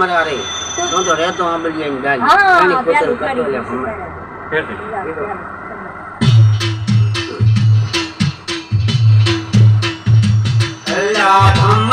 તો રહેતો આંબલિયાની ગાડી હા પાણી ખોતર કરતો કરી લે. અલ્લા ભમરાની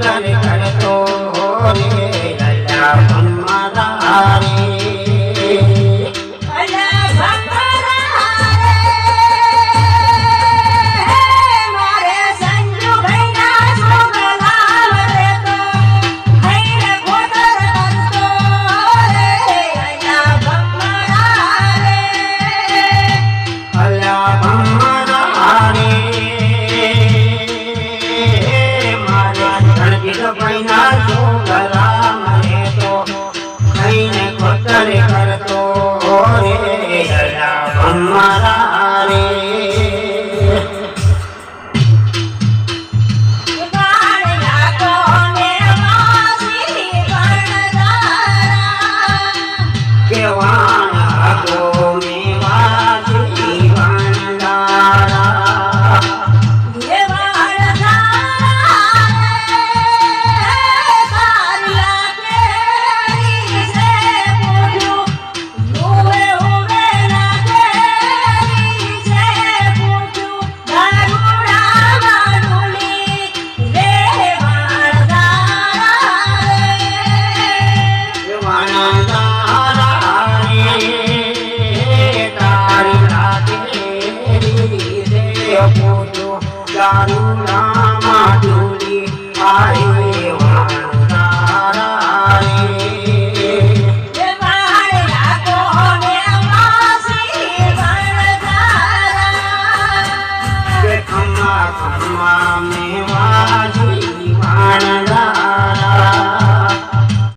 ભજન કરતો રે મારા તારું નામ ડોલી મારે ખમા ખમા મેવા